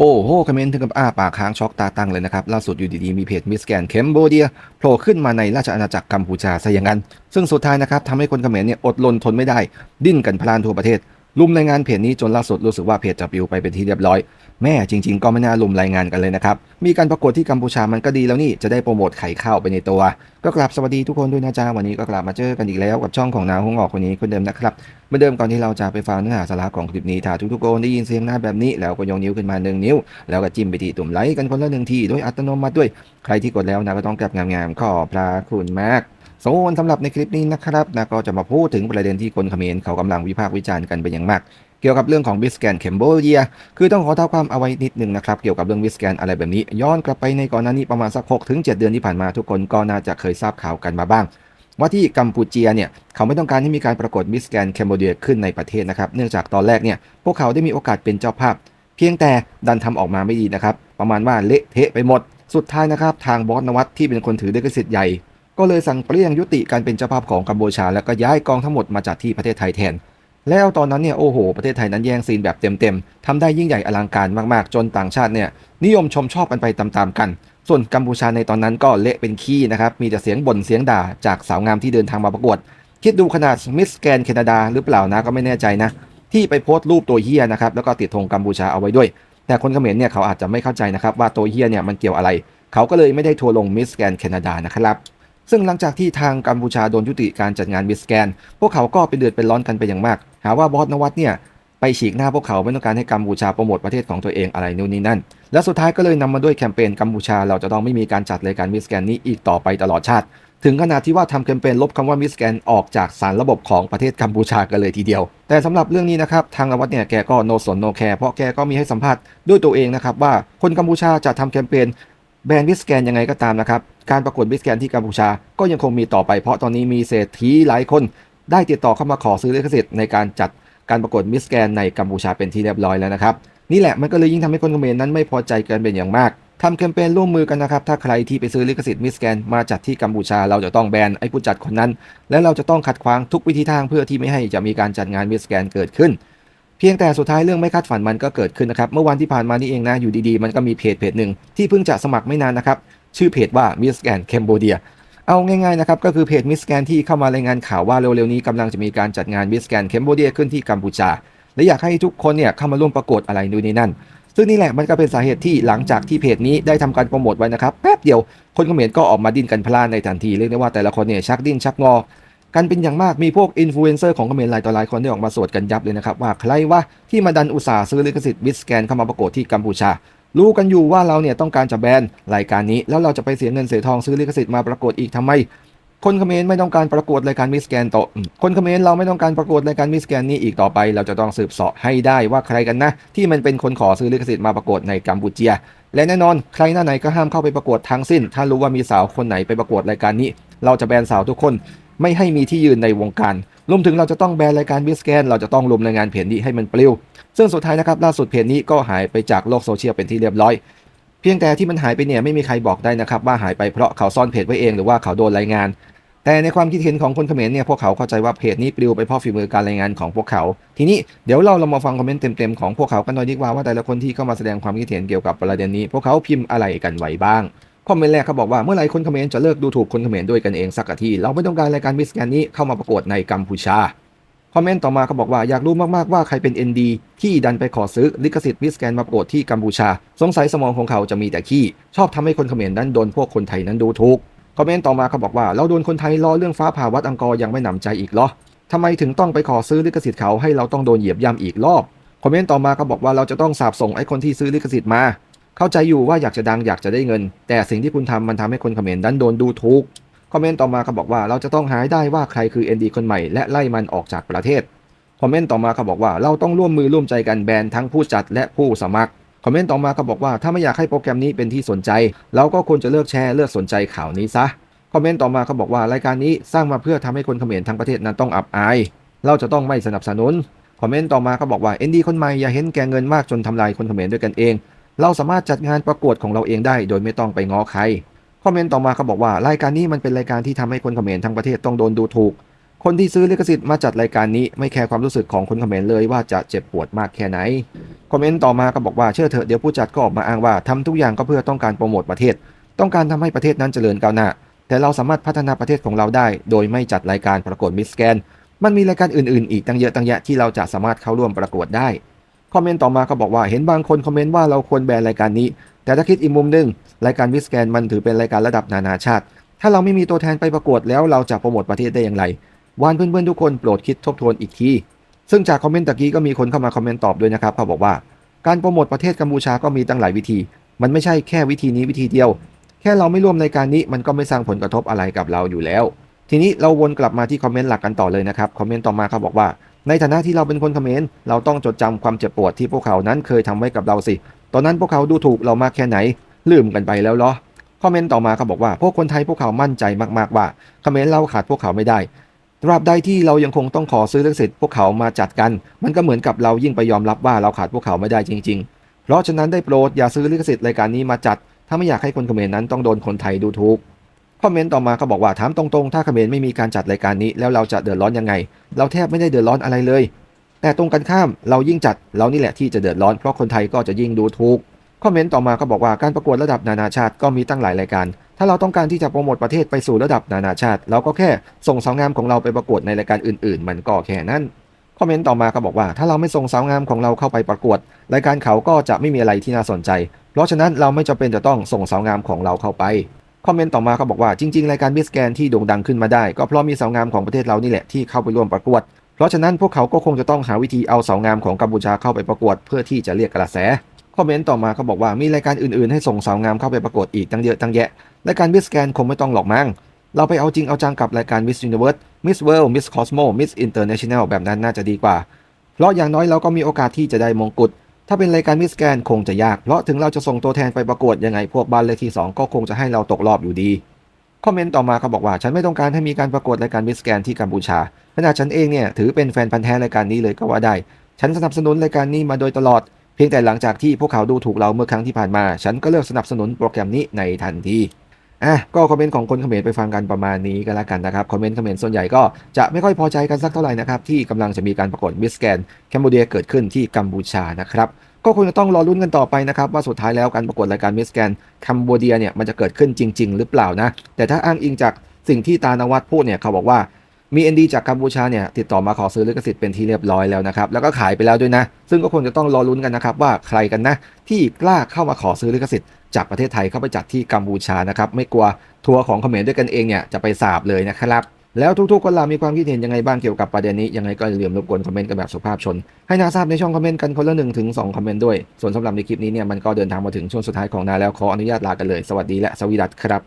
โอ้โหคอมเมนต์ถึงกับอ้าปากค้างช็อกตาตั้งเลยนะครับ ล่าสุดอยู่ดีๆ มีเพจมิสแกนเคมโบเดียโผล่ขึ้นมาในราชอาณาจักรกัมพูชาซะอย่างนั้น ซึ่งสุดท้ายนะครับทำให้คนเมนต์เนี่ยอดลนทนไม่ได้ ดิ้นกันพลานทั่วประเทศ ลุมรายงานเพจนี้จนล่าสุดรู้สึกว่าเพจจะปิวไปเป็นที่เรียบร้อย แม่จริง ๆ ก็ไม่น่าลุมรายงานกันเลยนะครับ มีการประกวดที่กัมพูชามันก็ดีแล้วนี่จะได้โปรโมทไข่ข้าวไปในตัว ก็กลับสวัสดีทุกคนด้วยนะจ๊ะวันนี้ก็กลับมาเจอกันอีกแล้วกับช่องของนาวหงออกคนนี้คนเดิมนะครับเมื่อเดิมก่อนที่เราจะไปฟังเนื้อหาสาระของคลิปนี้ถ้าทุกๆคนได้ยินเสียงหน้าแบบนี้แล้วก็ยกนิ้วขึ้นมาหนึ่งนิ้ว แล้วก็จิ้มไปที่ตุ่มไลค์กันคนละหนึ่งทีโดยอัตโนมัติด้วยใครที่กดแล้วนะก็ต้องกลับงามๆขอพระคุณมาก ส่วนสำหรับในคลิปนี้นะครับนะก็จะมาพูดถึงประเด็นที่คนเขมรเขากำลังวิพากษ์วิจารณ์กันเป็นอย่างมาก เกี่ยวกับเรื่องของบิสแกนเคมโบเดียคือต้องขอเท้าความเอาไว้นิดนึงนะครับ เกี่ยวกับเรื่องวิสแกนอะไรแบบนี้ ย้อนกลับไปในก่อนหน้านี้ประมาณสัก6ถึง7เดือนที่ผ่านมาทุกคนก็น่าจะเคยทราบข่าวกันมาบ้าง ว่าที่กัมพูเชียเนี่ยเขาไม่ต้องการให้มีการประกวดมิสแกนแคมโบเดียขึ้นในประเทศนะครับเนื่องจากตอนแรกเนี่ยพวกเขาได้มีโอกาสเป็นเจ้าภาพ เพียงแต่ดันทำออกมาไม่ดีนะครับประมาณว่าเละเทะไปหมดสุดท้ายนะครับทางบอสนวัตที่เป็นคนถือลิขสิทธิ์ใหญ่ ก็เลยสั่งเปลี่ยงยุติการเป็นเจ้าภาพของกัมพูชาแล้วก็ย้ายกองทั้งหมดมาจัดที่ประเทศไทยแทน แล้วตอนนั้นเนี่ยโอ้โห ประเทศไทยนั้นแย่งซีนแบบเต็มๆทำได้ยิ่งใหญ่อลังการมากๆ จนต่างชาติเนี่ยนิยมชมชอบกันไปตามๆกัน ส่วนกัมพูชาในตอนนั้นก็เละเป็นขี้นะครับมีแต่เสียงบ่นเสียงด่าจากสาวงามที่เดินทางมาประกวด คิดดูขนาดมิสแกนแคนาดาหรือเปล่านะก็ไม่แน่ใจนะที่ไปโพสต์รูปตัวเฮียนะครับแล้วก็ติดธงกัมพูชาเอาไว้ด้วย แต่คนเขมรเนี่ยเขาอาจจะไม่เข้าใจนะครับว่าตัวเฮียเนี่ยมันเกี่ยวอะไร เขาก็เลยไม่ได้ทัวลงมิสแกนแคนาดานะครับ ซึ่งหลังจากที่ทางกัมพูชาโดนยุติการจัดงานมิสแกน พวกเขาก็เป็นเดือดเป็นร้อนกันไปอย่างมาก หาว่าบอสนวัตเนี่ยไปฉีกหน้าพวกเขาไม่ต้องการให้กัมพูชาโปรโมทประเทศของตัวเองอะไรนู่นนี่นั่น และสุดท้ายก็เลยนำมาด้วยแคมเปญกัมพูชาเราจะต้องไม่มีการจัดรายการมิสแกนนี้อีกต่อไปตลอดชาติ ถึงขนาดที่ว่าทำแคมเปญลบคำว่ามิสแกนออกจากสารระบบของประเทศกัมพูชากันเลยทีเดียว แต่สำหรับเรื่องนี้นะครับทางนวัตเนี่ยแกก็โนสนโนแคร์เพราะแกก็มีให้สัมภาษณ์ด้วยตัวเองนะครับว่าคนกัมพูชาจะทำแคมเปญแบรนด์มิสแกนยังไงก็ตามนะครับ การประกวดมิสแกนที่กัมพูชาก็ยังคงมีต่อไปเพราะตอนนี้มีเศรษฐีหลายคน ได้ติดต่อเข้ามาขอซื้อลิขสิทธิ์ในการจัดการประกวดมิสแกนในกัมพูชาเป็นที่เรียบร้อยแล้วนะครับนี่แหละมันก็เลยยิ่งทำให้คนเขมรนั้นไม่พอใจกันเป็นอย่างมากทำแคมเปญร่วมมือกันนะครับ ถ้าใครที่ไปซื้อลิขสิทธิ์มิสแกนมาจัดที่กัมพูชา เราจะต้องแบนไอ้ผู้จัดคนนั้น และเราจะต้องขัดขวางทุกวิธีทางเพื่อที่ไม่ให้จะมีการจัดงานมิสแกนเกิดขึ้น เพียงแต่สุดท้ายเรื่องไม่คาดฝันมันก็เกิดขึ้นนะครับ เมื่อวันที่ผ่านมานี่เองนะอยู่ดีๆ มันก็มีเพจเพจหนึ่งที่เพิ่งจะสมัครไม่นานนะครับ ชื่อเพจว่า Miss Scan Cambodia เอาง่ายๆนะครับก็คือเพจ Miss Scan ที่เข้ามารายงานข่าวว่าเร็วๆนี้กำลังจะมีการจัดงาน Miss Scan Cambodia ขึ้นที่กัมพูชา และอยากให้ทุกคนเนี่ยเข้ามาร่วมประกวดอะไรนู่นนี่นั่น ซึ่งนี่แหละมันก็เป็นสาเหตุที่หลังจากที่เพจนี้ได้ทำการโปรโมทไว้นะครับแป๊บเดียวคนเขมรก็ออกมาดิ้นกันพลานในทันทีเรียกได้ว่าแต่ละคนเนี่ยชักดิ้นชักงอกันเป็นอย่างมากมีพวกอินฟลูเอนเซอร์ของเขมรหลายต่อหลายคนได้ออกมาสวดกันยับเลยนะครับว่าใครว่าที่มาดันอุตสาห์ซื้อลิขสิทธิ์วิสแกนเข้ามาประกวดที่กัมพูชา รู้กันอยู่ว่าเราเนี่ยต้องการจะแบนรายการนี้แล้วเราจะไปเสียเงินเสียทองซื้อลิขสิทธิ์มาประกวดอีกทำไม คนเขมรไม่ต้องการประกวดรายการมิสแกนต่อคนเขมรเราไม่ต้องการประกวดรายการมิสแกนนี้อีกต่อไป เราจะต้องสืบเสาะให้ได้ว่าใครกันนะ ที่มันเป็นคนขอซื้อลิขสิทธิ์มาประกวดในกัมพูเชีย และแน่นอน ใครหน้าไหนก็ห้ามเข้าไปประกวดทั้งสิ้น ถ้ารู้ว่ามีสาวคนไหนไปประกวดรายการนี้ เราจะแบนสาวทุกคนไม่ให้มีที่ยืนในวงการรวมถึงเราจะต้องแบนรายการมิสแกน เราจะต้องรวมรายงานเพจนี้ให้มันปลิว ซึ่งสุดท้ายนะครับล่าสุดเพจนี้ก็หายไปจากโลกโซเชียลเป็นที่เรียบร้อย เพียงแต่ที่มันหายไปเนี่ยไม่มีใครบอกได้นะครับว่าหายไปเพราะเขาซ่อนเพจไว้เองหรือว่าเขาโดนรายงาน แต่ในความคิดเห็นของคนเขมรเนี่ยพวกเขาเข้าใจว่าเพจนี้ปลิวไปเพราะฝีมือการรายงานของพวกเขา ทีนี้เดี๋ยวเราเรามาฟังคอมเมนต์เต็มๆของพวกเขากันหน่อยดีกว่าว่าแต่ละคนที่เข้ามาแสดงความคิดเห็นเกี่ยวกับประเด็นนี้ พวกเขาพิมพ์อะไรกันไว้บ้างคอมเมนต์แรกเขาบอกว่าเมื่อไหร่คนเขมรจะเลิกดูถูกคนเขมรด้วยกันเองสักทีเราไม่ต้องการรายการมิสแกนนี้เข้ามาประกวดในกัมพูชา คอมเมนต์ต่อมาเขาบอกว่าอยากรู้มากๆว่าใครเป็น ND ที่ดันไปขอซื้อลิขสิทธิ์มิสแกนมาประกวดที่กัมพูชา สงสัยสมองของเขาจะมีแต่ขี้ ชอบทำให้คนเขมรนั้นโดนพวกคนไทยนั้นดูถูกคอมเมนต์ต่อมาเขาบอกว่าเราโดนคนไทยล้อเรื่องฟ้าผ่าวัดอังกอร์ยังไม่หนำใจอีกเหรอทำไมถึงต้องไปขอซื้อลิขสิทธิ์เขาให้เราต้องโดนเหยียบย่ำอีกรอบคอมเมนต์ต่อมาเขาบอกว่าเราจะต้องสาบส่งไอ้คนที่ซื้อลิขสิทธิ์มา เข้าใจอยู่ว่าอยากจะดังอยากจะได้เงิน แต่สิ่งที่คุณทำมันทำให้คนเขมรนั้นโดนดูถูก คอมเมนต์ต่อมาเขาบอกว่าเราจะต้องหาให้ได้ว่าใครคือ ND คนใหม่และไล่มันออกจากประเทศ คอมเมนต์ต่อมาเขาบอกว่าเราต้องร่วมมือร่วมใจกันแบนทั้งผู้จัดและผู้สมัคร คอมเมนต์ต่อมาเขาบอกว่าถ้าไม่อยากให้โปรแกรมนี้เป็นที่สนใจ เราก็ควรจะเลิกแชร์เลิกสนใจข่าวนี้ซะ คอมเมนต์ต่อมาเขาบอกว่ารายการนี้สร้างมาเพื่อทำให้คนเขมรทั้งประเทศนั้นต้องอับอาย เราจะต้องไม่สนับสนุน คอมเมนต์ต่อมาเขาบอกว่าเอ็นดีคนใหม่อย่าเห็นแก่เงินมากจนทำลายคนเขมรด้วยกันเอง เราสามารถจัดงานประกวดของเราเองได้ โดยไม่ต้องไปง้อใคร คอมเมนต์ต่อมาเขาบอกว่ารายการนี้มันเป็นรายการที่ทำให้คนเขมรทั้งประเทศต้องโดนดูถูก คนที่ซื้อลิขสิทธิ์มาจัดรายการนี้ไม่แคร์ความรู้สึกของคนเขมรเลยว่าจะเจ็บปวดมากแค่ไหน คอมเมนต์ต่อมาก็บอกว่าเชื่อเถอะเดี๋ยวผู้จัดก็ออกมาอ้างว่าทำทุกอย่างก็เพื่อต้องการโปรโมทประเทศ ต้องการทำให้ประเทศนั้นเจริญก้าวหน้า แต่เราสามารถพัฒนาประเทศของเราได้ โดยไม่จัดรายการประกวดมิสแกนมันมีรายการอื่นๆ อีกตั้งเยอะตั้งแยะที่เราจะสามารถเข้าร่วมประกวดได้ คอมเมนต์ต่อมาก็บอกว่าเห็นบางคนคอมเมนต์ว่าเราควรแบนรายการนี้ แต่ถ้าคิดอีกมุมหนึง รายการมิสแกนมันถือเป็นรายการระดับนานาชาติ ถ้าเราไม่มีตัวแทนไปประกวดแล้วเราจะโปรโมทประเทศได้อย่างไรวานเพื่อนๆทุกคนโปรดคิดทบทวนอีกที ซึ่งจากคอมเมนต์ตะกี้ก็มีคนเข้ามาคอมเมนต์ตอบด้วยนะครับเขาบอกว่า การโปรโมทประเทศกัมพูชาก็มีตั้งหลายวิธี มันไม่ใช่แค่วิธีนี้วิธีเดียว แค่เราไม่ร่วมในการนี้มันก็ไม่สร้างผลกระทบอะไรกับเราอยู่แล้ว ทีนี้เราวนกลับมาที่คอมเมนต์หลักกันต่อเลยนะครับคอมเมนต์ต่อมาเขาบอกว่า ในฐานะที่เราเป็นคนคอมเขมรเราต้องจดจำความเจ็บปวดที่พวกเขานั้นเคยทำไว้กับเราสิ ตอนนั้นพวกเขาดูถูกเรามากแค่ไหน ลืมกันไปแล้วเหรอคอมเมนต์ต่อมาเขาบอกว่า พวกคนไทยพวกเขามั่นใจมากๆว่าคอมเขมรเราขาดพวกเขาไม่ได้ตราบใดที่เรายังคงต้องขอซื้อลิขสิทธิ์พวกเขามาจัดกัน มันก็เหมือนกับเรายิ่งไปยอมรับว่าเราขาดพวกเขาไม่ได้จริง ๆ เพราะฉะนั้นได้โปรดอย่าซื้อลิขสิทธิ์รายการนี้มาจัด ถ้าไม่อยากให้คนเขมรนั้นต้องโดนคนไทยดูถูกคอมเมนต์ต่อมาเขาบอกว่าถามตรงๆ ถ้าเขมรไม่มีการจัดรายการนี้ แล้วเราจะเดือดร้อนยังไง เราแทบไม่ได้เดือดร้อนอะไรเลย แต่ตรงกันข้ามเรายิ่งจัดเรานี่แหละที่จะเดือดร้อนเพราะคนไทยก็จะยิ่งดูถูก คอมเมนต์ต่อมาก็บอกว่าการประกวดระดับนานาชาติก็มีตั้งหลายรายการ ถ้าเราต้องการที่จะโปรโมทประเทศไปสู่ระดับนานาชาติ เราก็แค่ส่งสาวงามของเราไปประกวดในรายการอื่น ๆ มันก็แค่นั้นคอมเมนต์ต่อมาก็บอกว่าถ้าเราไม่ส่งสาวงามของเราเข้าไปประกวด รายการเขาก็จะไม่มีอะไรที่น่าสนใจ เพราะฉะนั้นเราไม่จำเป็นจะต้องส่งสาวงามของเราเข้าไปคอมเมนต์ต่อมาเขาบอกว่าจริงๆรายการมิสแกนที่โด่งดังขึ้นมาได้ ก็เพราะมีสาวงามของประเทศเรานี่แหละที่เข้าไปร่วมประกวด เพราะฉะนั้นพวกเขาก็คงจะต้องหาวิธีเอาสาวงามของกัมพูชาเข้าไปประกวด เพื่อที่จะเรียกกระแส คอมเมนต์ต่อมาเขาบอกว่ามีรายการอื่นๆ ให้ส่งสาวงามเข้าไปประกวดอีกตั้งเยอะตั้งแยะรายการมิสแกนคงไม่ต้องหรอกมั้งเราไปเอาจริงเอาจังกับรายการ Miss Universe Miss World Miss Cosmo Miss International แบบนั้นน่าจะดีกว่า เพราะอย่างน้อยเราก็มีโอกาสที่จะได้มงกุฎ ถ้าเป็นรายการมิสแกนคงจะยาก เพราะถึงเราจะส่งตัวแทนไปประกวดยังไงพวกบ้านเลขที่ 2 ก็คงจะให้เราตกรอบอยู่ดี คอมเมนต์ต่อมาเขาบอกว่า ฉันไม่ต้องการให้มีการประกวดรายการมิสแกนที่กัมพูชา ขณะฉันเองเนี่ยถือเป็นแฟนพันธ์แท้รายการนี้เลยก็ว่าได้ ฉันสนับสนุนรายการนี้มาโดยตลอด เพียงแต่หลังจากที่พวกเขาดูถูกเราเมื่อครั้งที่ผ่านมา ฉันก็เลิกสนับสนุนโปรแกรมนี้ในทันทีอะก็คอมเมนต์ของคนเขมรไปฟังกันประมาณนี้ก็แล้วกันนะครับคอมเมนต์เขมรส่วนใหญ่ก็จะไม่ค่อยพอใจกันสักเท่าไหร่นะครับที่กำลังจะมีการประกวดมิสแกนแคนเบเดียเกิดขึ้นที่กัมพูชานะครับก็คงจะต้องรอรุ้นกันต่อไปนะครับว่าสุดท้ายแล้วการประกวดรายการมิสแกนคัมโบเดียเนี่ยมันจะเกิดขึ้นจริง ๆ หรือเปล่านะ แต่ถ้าอ้างอิงจากสิ่งที่ตานวัตพูดเนี่ยเขาบอกว่า มี ND จากกัมพูชาเนี่ยติดต่อมาขอซื้อลิขสิทธิ์เป็นที่เรียบร้อยแล้วนะครับแล้วก็ขายไปแล้วด้วยนะ ซึ่งก็คงจะต้องรอลุ้นกันนะครับว่าใครกันนะ ที่กล้าเข้ามาขอซื้อลิขสิทธิ์จากประเทศไทยเข้าไปจัดที่กัมพูชานะครับไม่กลัวทัวร์ของเขมรด้วยกันเองเนี่ยจะไปสาบเลยนะครับแล้วทุกๆคนล่ะมีความคิดเห็นยังไงบ้างเกี่ยวกับประเด็นนี้ยังไงก็อย่าลืมรบกวนคอมเมนต์กันแบบสุภาพชน ให้นาทราบในช่องคอมเมนต์กันคนละหนึ่งถึงสองคอมเมนต์ด้วย ส่วนสำหรับในคลิปนี้เนี่ยมันก็เดินทางมาถึงช่วงสุดท้ายของนาแล้วขออนุญาตลากันเลย สวัสดีและสวีดัตครับ